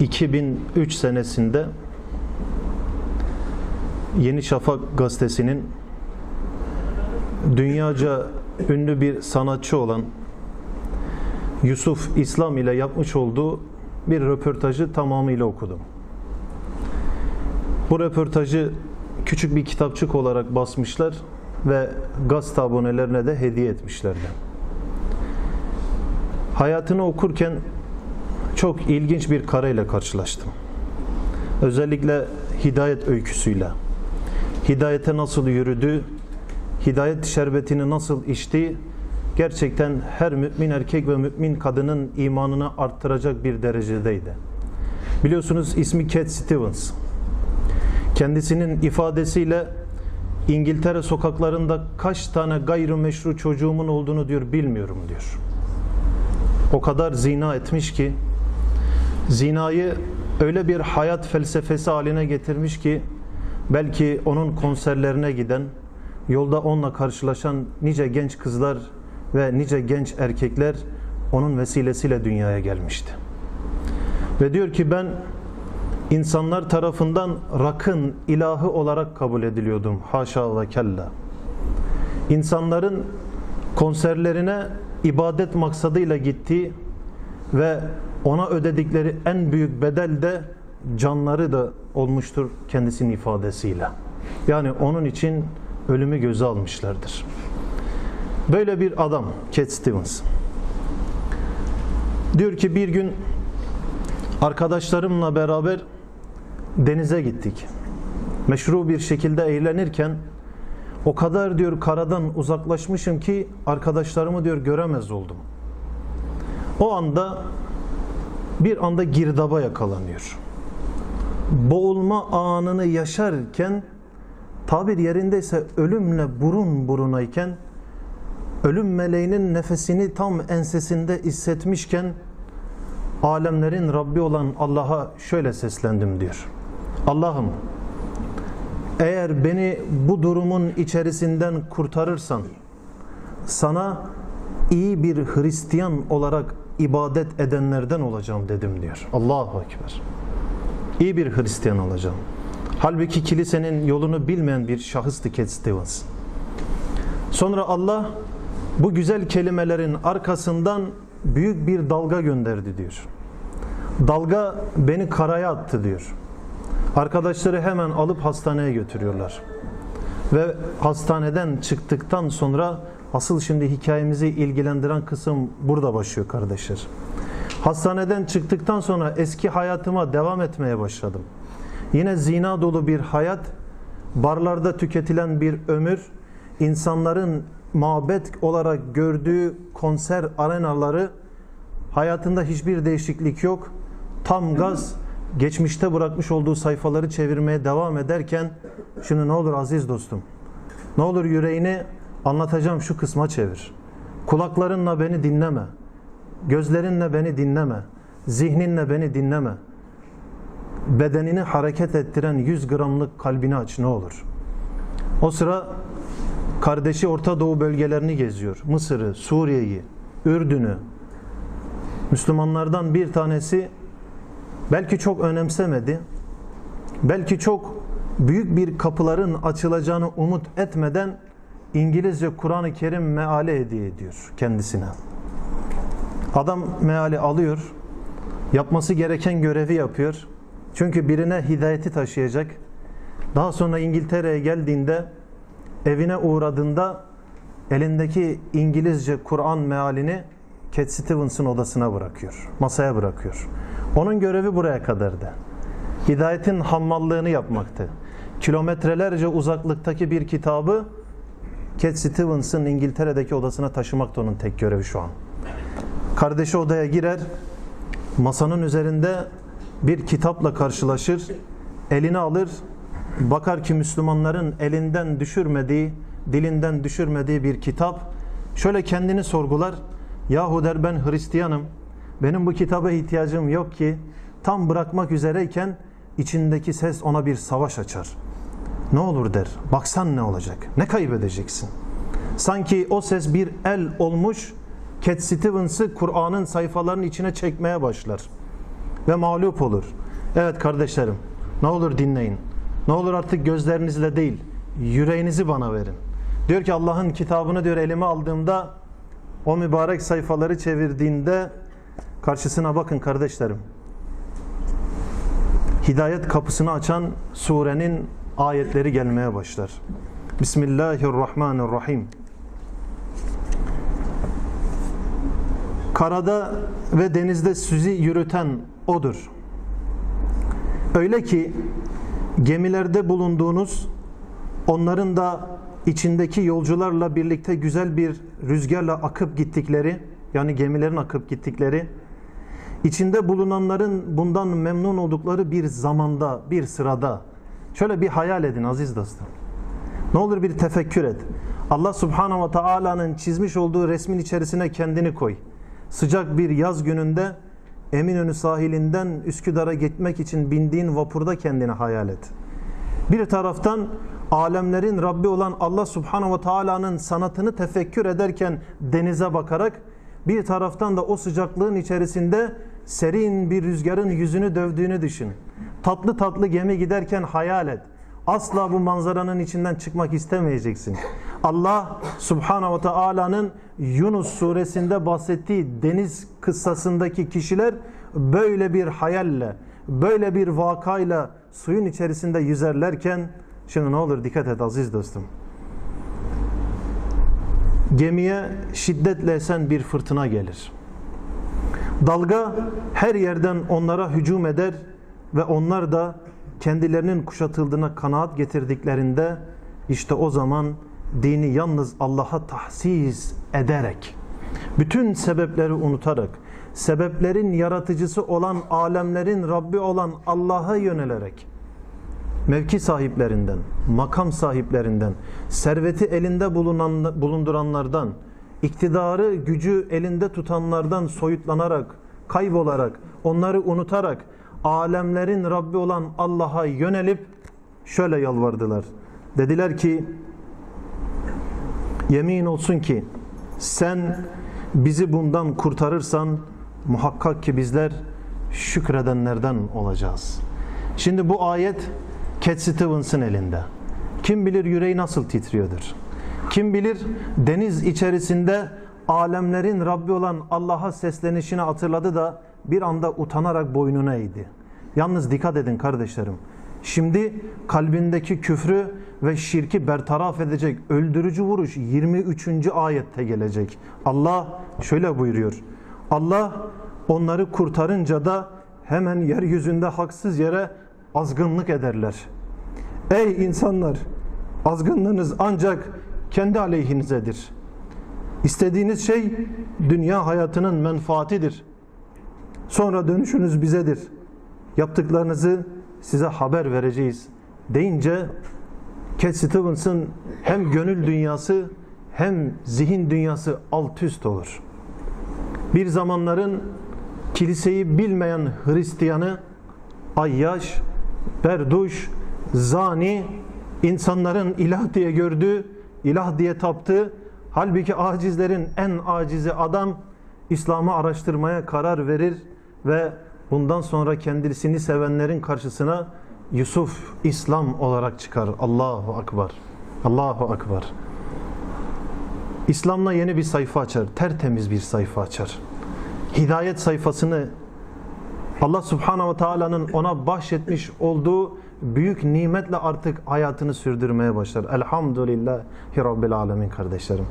2003 senesinde Yeni Şafak gazetesinin dünyaca ünlü bir sanatçı olan Yusuf İslam ile yapmış olduğu bir röportajı tamamıyla okudum. Bu röportajı küçük bir kitapçık olarak basmışlar ve gazete abonelerine de hediye etmişlerdi. Hayatını okurken çok ilginç bir kareyle karşılaştım. Özellikle hidayet öyküsüyle. Hidayete nasıl yürüdü, hidayet şerbetini nasıl içti, gerçekten her mümin erkek ve mümin kadının imanını arttıracak bir derecedeydi. Biliyorsunuz ismi Cat Stevens. Kendisinin ifadesiyle İngiltere sokaklarında kaç tane gayrimeşru çocuğumun olduğunu diyor bilmiyorum diyor. O kadar zina etmiş ki zinayı öyle bir hayat felsefesi haline getirmiş ki belki onun konserlerine giden, yolda onunla karşılaşan nice genç kızlar ve nice genç erkekler onun vesilesiyle dünyaya gelmişti. Ve diyor ki ben insanlar tarafından rakın ilahı olarak kabul ediliyordum. Haşa ve kella. İnsanların konserlerine ibadet maksadıyla gittiği ve ona ödedikleri en büyük bedel de canları da olmuştur kendisinin ifadesiyle. Yani onun için ölümü göze almışlardır. Böyle bir adam Cat Stevens. Diyor ki bir gün arkadaşlarımla beraber denize gittik. Meşru bir şekilde eğlenirken o kadar diyor karadan uzaklaşmışım ki arkadaşlarımı diyor göremez oldum. O anda bir anda girdaba yakalanıyor. Boğulma anını yaşarken tabir yerindeyse ölümle burun burunayken ölüm meleğinin nefesini tam ensesinde hissetmişken alemlerin Rabbi olan Allah'a şöyle seslendim diyor. Allah'ım eğer beni bu durumun içerisinden kurtarırsan sana iyi bir Hristiyan olarak ibadet edenlerden olacağım dedim diyor. Allahu Ekber. İyi bir Hristiyan olacağım. Halbuki kilisenin yolunu bilmeyen bir şahıstı Cat Stevens. Sonra Allah bu güzel kelimelerin arkasından büyük bir dalga gönderdi diyor. Dalga beni karaya attı diyor. Arkadaşları hemen alıp hastaneye götürüyorlar. Ve hastaneden çıktıktan sonra asıl şimdi hikayemizi ilgilendiren kısım burada başlıyor kardeşler. Hastaneden çıktıktan sonra eski hayatıma devam etmeye başladım. Yine zina dolu bir hayat, barlarda tüketilen bir ömür, insanların mabet olarak gördüğü konser arenaları hayatında hiçbir değişiklik yok. Tam gaz geçmişte bırakmış olduğu sayfaları çevirmeye devam ederken şunu ne olur aziz dostum ne olur yüreğini anlatacağım şu kısma çevir. Kulaklarınla beni dinleme. Gözlerinle beni dinleme. Zihninle beni dinleme. Bedenini hareket ettiren 100 gramlık kalbini aç ne olur. O sıra kardeşi Orta Doğu bölgelerini geziyor. Mısır'ı, Suriye'yi, Ürdün'ü. Müslümanlardan bir tanesi belki çok önemsemedi. Belki çok büyük bir kapıların açılacağını umut etmeden İngilizce Kur'an-ı Kerim meali hediye ediyor kendisine. Adam meali alıyor, yapması gereken görevi yapıyor. Çünkü birine hidayeti taşıyacak. Daha sonra İngiltere'ye geldiğinde, evine uğradığında elindeki İngilizce Kur'an mealini Cat Stevens'ın odasına bırakıyor, masaya bırakıyor. Onun görevi buraya kadardı. Hidayetin hammallığını yapmaktı. Kilometrelerce uzaklıktaki bir kitabı Cat Stevens'ın İngiltere'deki odasına taşımak da onun tek görevi şu an. Kardeşi odaya girer, masanın üzerinde bir kitapla karşılaşır, elini alır, bakar ki Müslümanların elinden düşürmediği, dilinden düşürmediği bir kitap. Şöyle kendini sorgular, yahu der ben Hristiyanım, benim bu kitaba ihtiyacım yok ki, tam bırakmak üzereyken içindeki ses ona bir savaş açar. Ne olur der, baksan ne olacak, ne kaybedeceksin? Sanki o ses bir el olmuş, Cat Stevens'ı Kur'an'ın sayfalarının içine çekmeye başlar. ve mağlup olur. Evet kardeşlerim, ne olur dinleyin. Ne olur artık gözlerinizle değil, yüreğinizi bana verin. Diyor ki Allah'ın kitabını diyor elime aldığımda o mübarek sayfaları çevirdiğinde karşısına bakın kardeşlerim. Hidayet kapısını açan surenin ayetleri gelmeye başlar. Bismillahirrahmanirrahim. Karada ve denizde sizi yürüten odur. Öyle ki gemilerde bulunduğunuz onların da içindeki yolcularla birlikte güzel bir rüzgarla akıp gittikleri yani gemilerin akıp gittikleri içinde bulunanların bundan memnun oldukları bir zamanda, bir sırada şöyle bir hayal edin aziz dostum. Ne olur bir tefekkür et. Allah Subhanahu ve Taala'nın çizmiş olduğu resmin içerisine kendini koy. Sıcak bir yaz gününde Eminönü sahilinden Üsküdar'a gitmek için bindiğin vapurda kendini hayal et. Bir taraftan alemlerin Rabbi olan Allah Subhanahu ve Taala'nın sanatını tefekkür ederken denize bakarak bir taraftan da o sıcaklığın içerisinde serin bir rüzgarın yüzünü dövdüğünü düşün. Tatlı tatlı gemi giderken hayal et. Asla bu manzaranın içinden çıkmak istemeyeceksin. Allah Subhanahu ve Taala'nın Yunus suresinde bahsettiği deniz kıssasındaki kişiler böyle bir hayalle, böyle bir vakayla suyun içerisinde yüzerlerken şimdi ne olur dikkat et aziz dostum. Gemiye şiddetle esen bir fırtına gelir. Dalga her yerden onlara hücum eder ve onlar da kendilerinin kuşatıldığına kanaat getirdiklerinde işte o zaman dini yalnız Allah'a tahsis ederek bütün sebepleri unutarak sebeplerin yaratıcısı olan alemlerin Rabbi olan Allah'a yönelerek mevki sahiplerinden, makam sahiplerinden, serveti elinde bulunan, bulunduranlardan, iktidarı, gücü elinde tutanlardan soyutlanarak, kaybolarak, onları unutarak alemlerin Rabbi olan Allah'a yönelip şöyle yalvardılar. Dediler ki yemin olsun ki sen bizi bundan kurtarırsan muhakkak ki bizler şükredenlerden olacağız. Şimdi bu ayet Cat Stevens'ın elinde. Kim bilir yüreği nasıl titriyordur. Kim bilir deniz içerisinde alemlerin Rabbi olan Allah'a seslenişini hatırladı da bir anda utanarak boynuna eğdi. Yalnız dikkat edin kardeşlerim. Şimdi kalbindeki küfrü ve şirki bertaraf edecek öldürücü vuruş 23. ayette gelecek. Allah şöyle buyuruyor. Allah onları kurtarınca da hemen yeryüzünde haksız yere azgınlık ederler. Ey insanlar! Azgınlığınız ancak kendi aleyhinizedir. İstediğiniz şey dünya hayatının menfaatidir. Sonra dönüşünüz bizedir. Yaptıklarınızı size haber vereceğiz. Deyince Cat Stevens'ın hem gönül dünyası hem zihin dünyası alt üst olur. Bir zamanların kiliseyi bilmeyen Hristiyanı ayyaş, berduş, zani, insanların ilah diye gördüğü, ilah diye taptığı, halbuki acizlerin en acizi adam İslam'ı araştırmaya karar verir ve bundan sonra kendisini sevenlerin karşısına Yusuf İslam olarak çıkar. Allahu Akbar. Allahu Akbar. İslam'la yeni bir sayfa açar. Tertemiz bir sayfa açar. Hidayet sayfasını Allah Subhanahu ve Taala'nın ona bahşetmiş olduğu büyük nimetle artık hayatını sürdürmeye başlar. Elhamdülillahi Rabbil Alemin kardeşlerim.